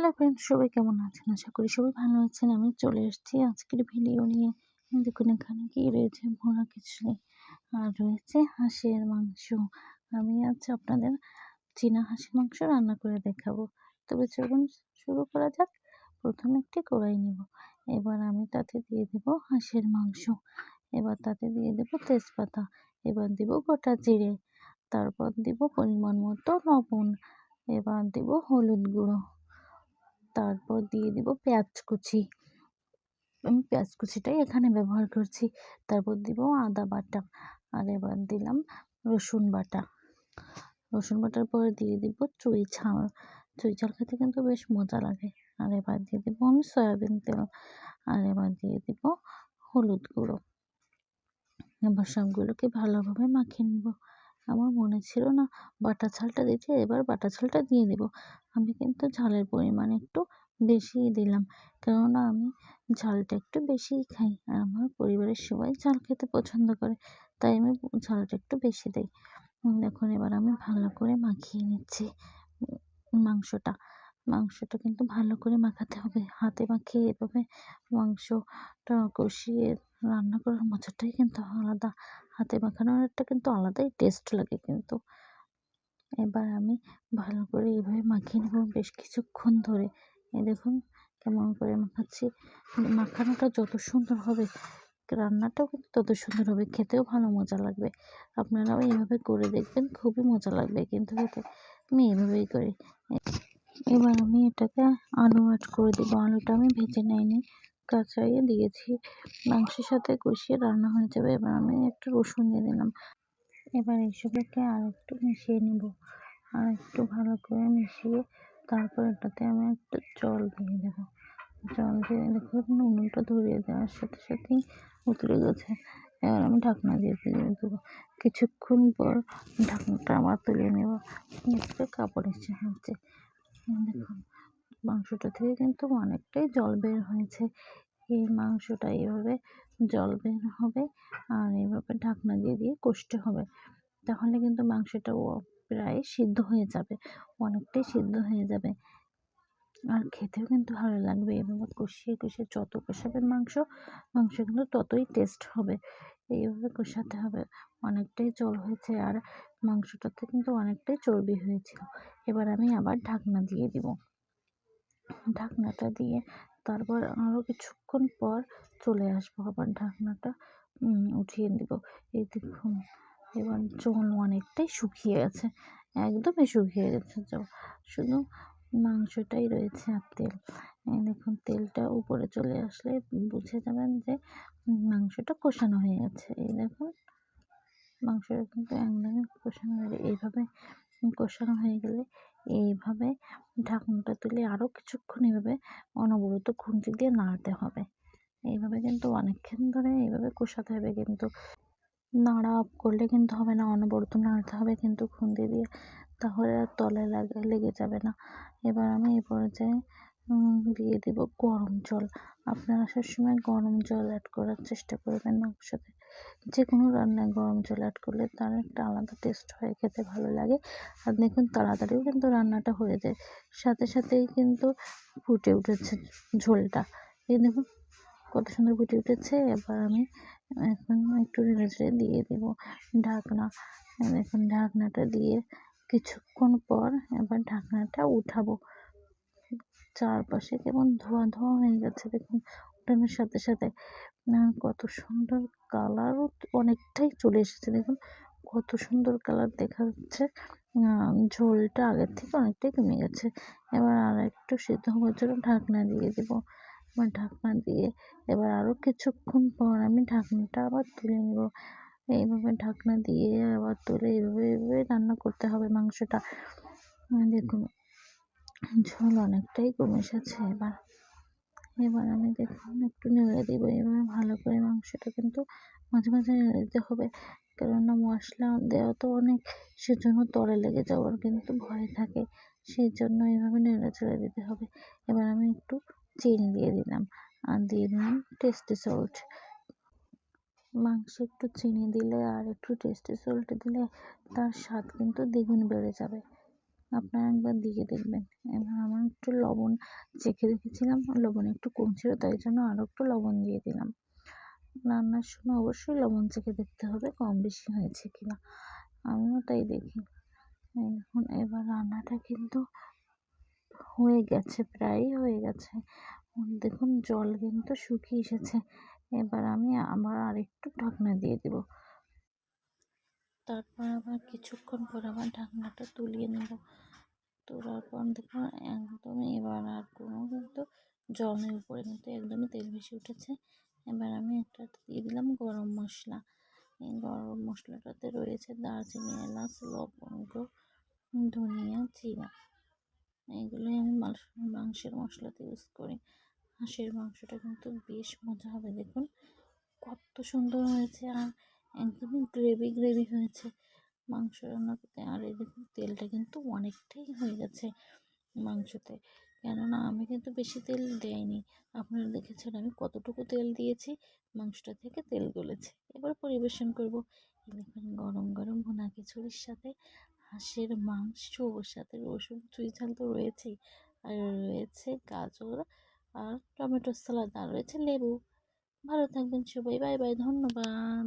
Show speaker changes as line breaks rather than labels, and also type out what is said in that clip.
Hello friends সবাই কেমন আছেন? আশা করি সবাই ভালো আছেন। আমি চলে এসেছি আজকের ভিডিও নিয়ে। দেখুন, এখানে কি রয়েছে? ভোনা খিচুড়ি। আর রয়েছে হাঁসের মাংস। আমি আজ আপনাদের চীনা হাঁসের মাংস রান্না করে দেখাবো। তবে চলুন শুরু করা যাক। প্রথমে একটি কড়াই নেব। এবার আমি তাতে দিয়ে দেব হাঁসের মাংস। এবার তাতে দিয়ে দেব তেজপাতা। এবার দেব গোটা জিরে। তারপর দেব পরিমাণ মতো লবণ। এবার দেব হলুদ গুঁড়ো। তারপর দিয়ে দিব পেঁয়াজ কুচি। আমি পেঁয়াজ কুচিটাই এখানে ব্যবহার করছি। তারপর দিব আদা বাটা। আর এবার দিলাম রসুন বাটা। রসুন বাটার পরে দিয়ে দিব চুই ঝাল। চুই ঝাল খেতে কিন্তু বেশ মজা লাগে। আর এবার দিয়ে দেবো আমি সয়াবিন তেল। আর এবার দিয়ে দিব হলুদ গুঁড়ো। এবার সবগুলোকে ভালোভাবে মাখিয়ে নেব। আমার মনে ছিল না বাটা ঝালটা দিতে, এবার বাটা ঝালটা দিয়ে দেবো। আমি কিন্তু ঝালের পরিমাণ একটু বেশিই দিলাম, কেননা আমি ঝালটা একটু বেশিই খাই আর আমার পরিবারের সবাই ঝাল খেতে পছন্দ করে, তাই আমি ঝালটা একটু বেশি দিই। দেখুন, এবার আমি ভালো করে মাখিয়ে নিচ্ছি মাংসটা। মাংসটা কিন্তু ভালো করে মাখাতে হবে। হাতে মাখিয়ে এভাবে মাংসটা কষিয়ে রান্না করার মজাটাই কিন্তু আলাদা। হাতে মাখানোর একটা কিন্তু আলাদাই টেস্ট লাগে কিন্তু। এবার আমি ভালো করে এভাবে মাখিয়ে নেব বেশ কিছুক্ষণ ধরে। এই দেখুন কেমন করে মাখাচ্ছি। মাখানোটা যত সুন্দর হবে, রান্নাটাও কিন্তু তত সুন্দর হবে, খেতেও ভালো মজা লাগবে। আপনারাও এইভাবে করে দেখবেন, খুবই মজা লাগবে কিন্তু আমি এইভাবেই করি। এবার আমি এটাকে আলু অ্যাড করে দেবো। আলুটা আমি ভেজে নিইনি, কাঁচাইয়ে দিয়েছি। মাংসের সাথে কষিয়ে রান্না হয়ে যাবে। এবার আমি একটু রসুন দিয়ে দিলাম। এবার এইসবকে আর একটু মিশিয়ে নিব। আর একটু ভালো করে মিশিয়ে তারপর এটাতে আমি একটু জল দিয়ে দেবো। জল দিয়ে দেখুন নুনটা ধরিয়ে দেওয়ার সাথে সাথেই উতরে গেছে। এবার আমি ঢাকনা দিয়ে দিয়ে দেবো। কিছুক্ষণ পর ঢাকনাটা আবার তুলে নেব। কাপড়ের সাহায্যে। দেখুন, মাংসটা থেকে কিন্তু অনেকটাই জল বের হয়েছে। এই মাংসটা এইভাবে জল বের হবে আর এইভাবে ঢাকনা দিয়ে দিয়ে কষতে হবে। তাহলে কিন্তু মাংসটা প্রায় সিদ্ধ হয়ে যাবে, অনেকটাই সিদ্ধ হয়ে যাবে। আর খেতেও কিন্তু ভালো লাগবে। এভাবে কষিয়ে কষিয়ে যত কষাবেন মাংস মাংস কিন্তু ততই টেস্ট হবে। এইভাবে কষাতে হবে। অনেকটাই জল হয়েছে আর মাংসটাতে কিন্তু অনেকটাই চর্বি হয়েছিল। এবার আমি আবার ঢাকনা দিয়ে দিব। ঢাকনাটা দিয়ে তারপর আরও কিছুক্ষণ পর চলে আসব আবার ঢাকনাটা উঠিয়ে দেব এই দেখুন, এবার জল অনেকটাই শুকিয়ে গেছে। একদমই শুকিয়ে গেছে জল শুধু মাংসটাই রয়েছে আর তেল। দেখুন, তেলটা উপরে চলে আসলে বুঝে যাবেন যে মাংসটা কষানো হয়ে গেছে। এই দেখুন, মাংসটা কিন্তু একদমই কষানো হয়ে এইভাবে কষানো হয়ে গেলে এইভাবে ঢাকনাটা তুলে আরও কিছুক্ষণ এইভাবে অনবরত খুন্তি দিয়ে নাড়াতে হবে। এইভাবে কিন্তু অনেকক্ষণ ধরে এইভাবে কষাতে হবে কিন্তু, নাড়া অফ করলে কিন্তু হবে না, অনবরত নাড়তে হবে কিন্তু খুন্তি দিয়ে তাহলে আর তলায় লাগে, লেগে যাবে না। এবার আমি এই পর্যায়ে দিয়ে দেব গরম জল। আপনারা সবসময় গরম জল অ্যাড করার চেষ্টা করবেন মাংসতে যে কোনো রান্নায় গরম জল অ্যাড করলে তার একটা আলাদা টেস্ট হয়, খেতে ভালো লাগে। আর দেখুন তাড়াতাড়িও কিন্তু রান্নাটা হয়ে যায়। সাথে সাথেই কিন্তু ফুটে উঠেছে ঝোলটা। এই দেখুন কত সুন্দর ফুটে উঠেছে। এবার আমি এখন একটু নেড়ে দিয়ে দেবো ঢাকনা। দেখুন ঢাকনাটা দিয়ে কিছুক্ষণ পর এবার ঢাকনাটা উঠাবো। চারপাশে কেমন ধোয়া ধোয়া হয়ে গেছে, দেখুন। উঠানোর সাথে সাথে কত সুন্দর কালারও অনেকটাই চলে এসেছে, দেখুন। কত সুন্দর কালার দেখা যাচ্ছে। ঝোলটা আগের থেকে অনেকটাই কমে গেছে। এবার আর একটু সিদ্ধ হওয়ার জন্য ঢাকনা দিয়ে দেবো। এবার ঢাকনা দিয়ে, এবার আরও কিছুক্ষণ পর আমি ঢাকনাটা আবার তুলে নেব। এইভাবে ঢাকনা দিয়ে আবার তুলে এইভাবে এইভাবে রান্না করতে হবে মাংসটা। দেখুন, ঝোল অনেকটাই কমে এসেছে এবার। এবার আমি দেখুন, একটু নেড়ে দিব। এবার ভালো করে মাংসটা কিন্তু মাঝে মাঝে নেড়ে দিতে হবে। কেননা মশলা দেওয়া তো অনেক, সেজন্য তলে লেগে যাওয়ার কিন্তু ভয় থাকে। সেই জন্য এইভাবে নেড়ে চেড়ে দিতে হবে। এবার আমি একটু চিনি দিয়ে দিলাম। আর দিয়ে দিলাম টেস্টি সল্ট। মাংসে একটু চিনি দিলে আর একটু টেস্টি সল্ট দিলে তার স্বাদ কিন্তু দ্বিগুণ বেড়ে যাবে। আপনারা একবার দিয়ে দেখবেন। এবার আমার একটু লবণ চেখে রেখেছিলাম লবণ একটু কম ছিল তাই জন্য আরও একটু লবণ দিয়ে দিলাম। রান্নার সময় অবশ্যই লবণ চেখে দেখতে হবে কম বেশি হয়েছে কি না আমিও তাই দেখি। এই দেখুন, এবার রান্নাটা কিন্তু হয়ে গেছে, প্রায়ই হয়ে গেছে। দেখুন, জল কিন্তু শুকিয়ে এসেছে। এবার আমি আবার আরেকটু ঢাকনা দিয়ে দেব। তারপর আবার কিছুক্ষণ পর আবার ঢাকনাটা তুলিয়ে নেব। তোলার পর দেখুন একদমই এবার আর কোনো কিন্তু জল নেই উপরে কিন্তু একদমই তেল ভেসে উঠেছে। এবার আমি একটা দিয়ে দিলাম গরম মশলা। এই গরম মশলাটাতে রয়েছে দারচিনি, এলাচ, লবঙ্গ, ধনিয়া, জিরা। এইগুলোই আমি মাংসের মশলাতে ইউজ করি। হাঁসের মাংসটা কিন্তু বেশ মজা হবে, দেখুন। কত সুন্দর হয়েছে আর একদমই গ্রেভি গ্রেভি হয়েছে মাংস রান্না করতে আর এই দেখুন, তেলটা কিন্তু অনেকটাই হয়ে গেছে মাংসতে। কেননা, আমি কিন্তু বেশি তেল দেয়নি আপনারা দেখেছেন আমি কতটুকু তেল দিয়েছি, মাংসটা থেকে তেল গলেছে। এবার পরিবেশন করব দেখুন, গরম গরম ভুনা খিচুড়ির সাথে হাঁসের মাংস ওর সাথে রসুন, চুই ঝাল তো রয়েছেই। আর রয়েছে গাজর আর টমেটোর সালাদ আর রয়েছে লেবু। ভালো থাকবেন সবাই বাই বাই ধন্যবাদ।